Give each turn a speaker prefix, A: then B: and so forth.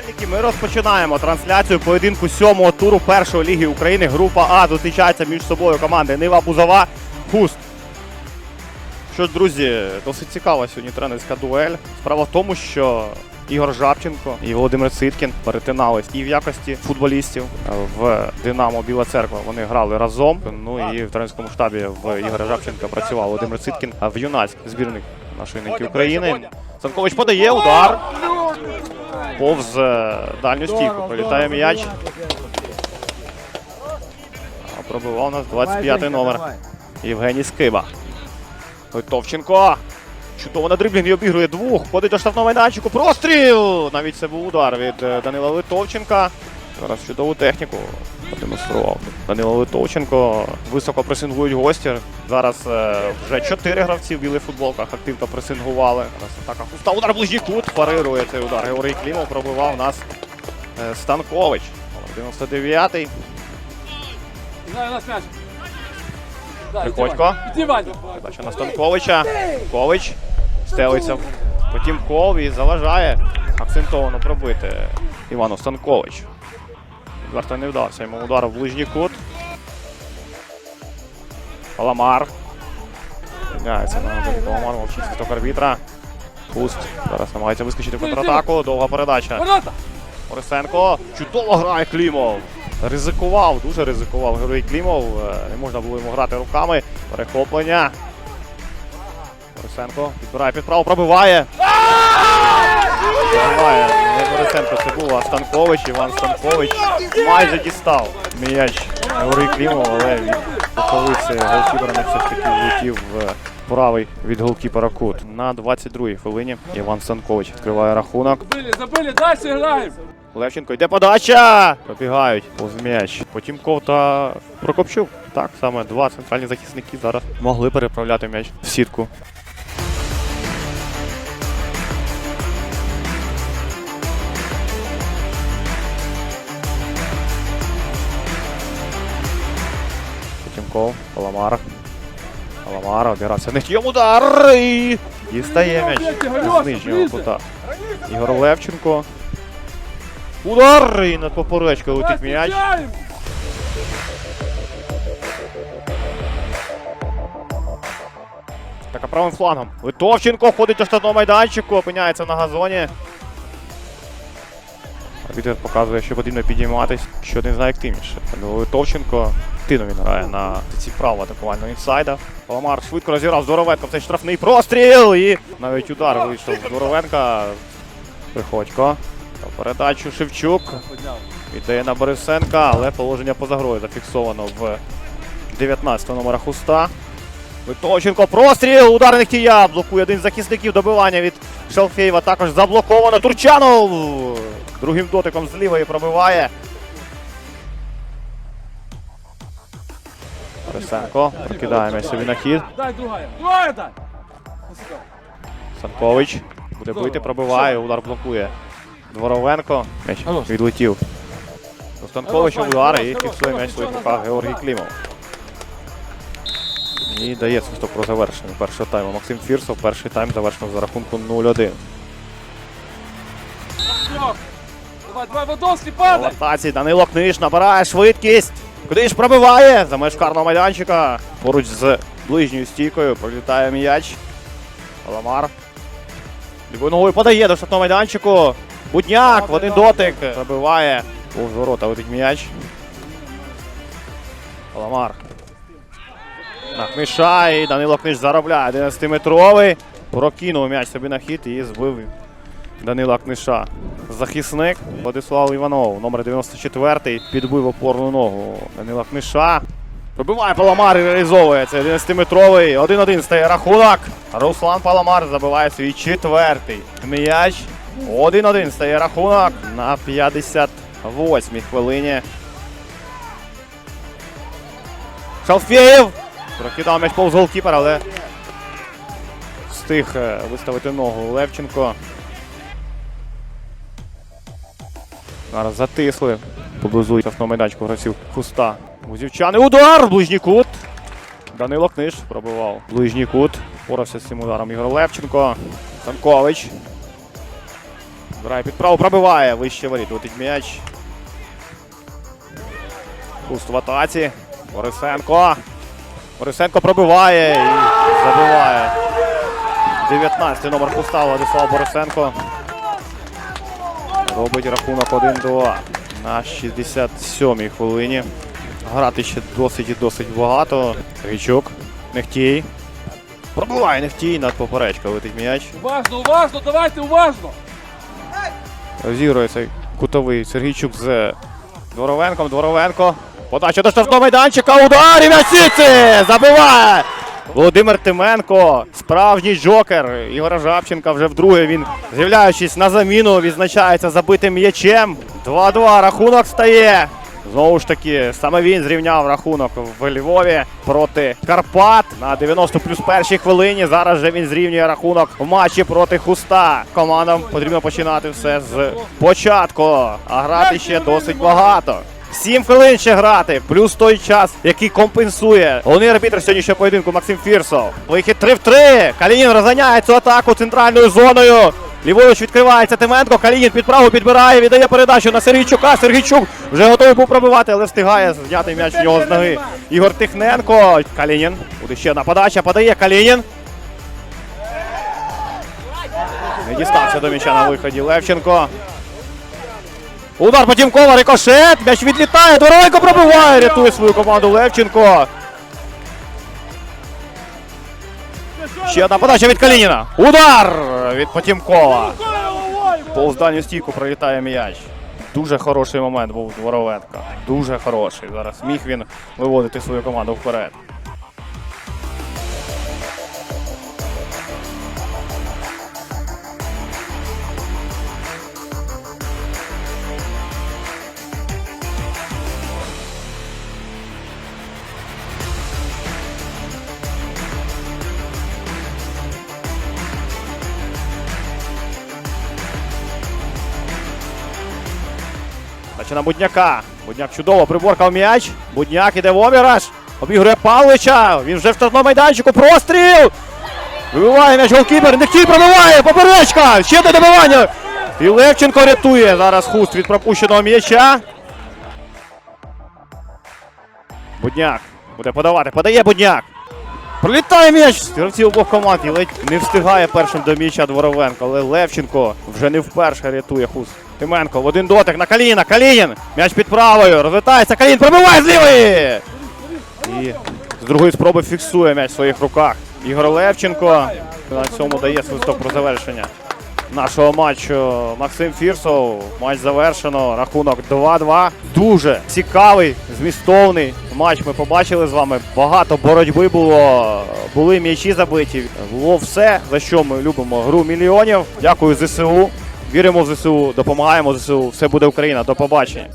A: Вболівальники, ми розпочинаємо трансляцію поєдинку сьомого туру першої ліги України. Група А зустрічається між собою команди Нива Бузова Хуст. Що ж, друзі, досить цікава сьогодні тренерська дуель. Справа в тому, що Ігор Жабченко і Володимир Циткін перетинались і в якості футболістів в Динамо Біла Церква. Вони грали разом. Ну і в тренерському штабі в Ігоря Жабченка працював Володимир Циткін а в юнацьких збірних нашої неньки України. Санкович подає удар. Повз е, дальню стійку пролітає м'яч. Пробивав у нас 25 номер. Євгеній Скиба. Литовченко. Чудово на дриблінг обігрує двох. Ходить до штрафного майданчику. Простріл! Навіть це був удар від е, Данила Литовченка. Зараз чудову техніку продемонстрував. Данило Литовченко. Високо пресингують гості. Зараз е, вже чотири гравці в білих футболках активно пресингували. Зараз атака хуста. Удар ближній кут. Парирує цей удар. Георгій Клімов пробивав нас е, Станкович. 99-й.
B: Знаю нас
A: Приходько. Передача на Станковича. Кович стелиться. Потім кол і заважає акцентовано пробити Івану Станкович. Відверто не вдався йому удар в ближній кут. Паламар. Міняється на Паламар, мовчить свисток арбітра. Пуст. Зараз намагається вискочити в контратаку. Довга передача. Борисенко. Чудово грає Клімов. Ризикував, дуже ризикував герой Клімов. Не можна було йому грати руками. Перехоплення. Борисенко підбирає під право, пробиває. Пробиває. Не Борисенко це був, а Станкович. Іван Станкович майже дістав м'яч Георгій Клімов, але від боковиці голкіпера не все ж таки влетів в правий від голкіпера кут. На 22-й хвилині Іван Станкович відкриває рахунок.
B: Забили, забили, далі граємо.
A: Левченко йде подача! Пробігають повз м'яч. Потім та Прокопчук. Так, саме два центральні захисники зараз могли переправляти м'яч в сітку. Потімков, Паламар. Паламар обирався. Не йому удар! І дістає м'яч з нижнього кута. Ігор Левченко. Удар! І над поперечкою летить м'яч. Так, а правим флангом. Литовченко ходить до штатного майданчику, опиняється на газоні. Арбітер показує, що потрібно підійматись, що не знає активніше. Данило Литовченко активно він грає на ці право атакувального інсайда. Паламар швидко розіграв Здоровенко в цей штрафний простріл. І навіть удар вийшов з Здоровенка. Приходько. Передачу Шевчук. Віддає на Борисенка, але положення поза грою зафіксовано в 19 номера Хуста. Виточенко, простріл, удар Нехтія, блокує один з захисників добивання від Шалфєєва. Також заблоковано. Турчанов другим дотиком з лівої пробиває. Борисенко прокидає м'яч собі на хід. Санкович буде бити, пробиває, удар блокує. Дворовенко. М'яч відлетів. До Станковича удар і фіксує м'яч своїх руках Георгій Клімов. І дає свисток про завершення першого тайму. Максим Фірсов перший тайм завершено за рахунком 0-1.
B: Давай, давай, Водовський, падай.
A: Латації Данило Книж набирає швидкість. Куди ж пробиває? За меж карного майданчика. Поруч з ближньою стійкою пролітає м'яч. Паламар. Лівою ногою подає до штатного майданчику. Будняк в один дотик. Пробиває. Повз ворота летить м'яч. Паламар. На Книша і Данило Книж заробляє. 11-метровий. Прокинув м'яч собі на хід і збив Данила Книша. Захисник Владислав Іванов, номер 94 підбив опорну ногу Данила Книша. Пробиває Паламар і реалізовує. Це 11-метровий. 1-1 стає рахунок. Руслан Паламар забиває свій четвертий м'яч. 1-1 стає рахунок на 58-й хвилині. Шалфєєв прокидав м'яч повз голкіпер, але встиг е, виставити ногу Левченко. Зараз затисли поблизу штрафного майданчику гравців Хуста. Гузівчани. Удар! Ближній кут. Данило Книж пробивав. Ближній кут. Порався з цим ударом Ігор Левченко. Санкович. Збирає під право, пробиває. Вище воріт. Летить м'яч. Хуст в атаці. Борисенко. Борисенко пробиває і забиває. 19 номер Хуста Владислав Борисенко. Робить рахунок 1-2 на 67-й хвилині. Грати ще досить і досить багато. Сергійчук. Нехтій. Пробиває Нехтій над поперечкою летить м'яч.
B: Уважно, уважно, давайте, уважно.
A: Розігрує цей кутовий Сергійчук з Дворовенком. Дворовенко. Подача до штрафного майданчика. Удар і в! Забиває! Володимир Тименко, справжній джокер Ігора Жабченка. Вже вдруге він, з'являючись на заміну, відзначається забитим м'ячем. 2-2. Рахунок стає. Знову ж таки, саме він зрівняв рахунок в Львові проти Карпат на 90 плюс першій хвилині. Зараз же він зрівнює рахунок в матчі проти Хуста. Командам потрібно починати все з початку, а грати ще досить багато. Сім хвилин ще грати, плюс той час, який компенсує. Головний арбітр сьогоднішнього поєдинку Максим Фірсов. Вихід 3 в 3. Калінін розганяє цю атаку центральною зоною. Ліворуч відкривається Тименко. Калінін під праву підбирає, віддає передачу на Сергійчука. Сергійчук вже готовий був пробивати, але встигає зняти м'яч в нього з ноги. Ігор Тихненко. Калінін. Буде ще одна подача. Подає Калінін. Не дістався до м'яча на виході Левченко. Удар Потімкова, рикошет, м'яч відлітає, Дворовенко пробиває, рятує свою команду Левченко. Ще одна подача від Калініна. Удар від Потімкова. Повз дальню стійку пролітає м'яч. Дуже хороший момент був Дворовенка. Дуже хороший. Зараз міг він виводити свою команду вперед. Наче на Будняка. Будняк чудово приборкав м'яч. Будняк іде в обіграш. Обігрує Павлича. Він вже в штрафному майданчику. Простріл! Вибиває м'яч голкіпер. Нехтій пробиває. Поперечка. Ще одне добивання. І Левченко рятує зараз хуст від пропущеного м'яча. Будняк. Буде подавати. Подає Будняк. Пролітає м'яч з обох команд і ледь не встигає першим до м'яча Дворовенко. Але Левченко вже не вперше рятує хуст. Тименко в один дотик на Каліна. Калінін. М'яч під правою. Розвертається Калін. Пробиває з. І з другої спроби фіксує м'яч в своїх руках. Ігор Левченко на цьому дає свисток про завершення нашого матчу. Максим Фірсов. Матч завершено. Рахунок 2-2. Дуже цікавий, змістовний матч. Ми побачили з вами. Багато боротьби було. Були м'ячі забиті. Було все, за що ми любимо гру мільйонів. Дякую ЗСУ. Віримо в ЗСУ, допомагаємо ЗСУ. Все буде Україна. До побачення.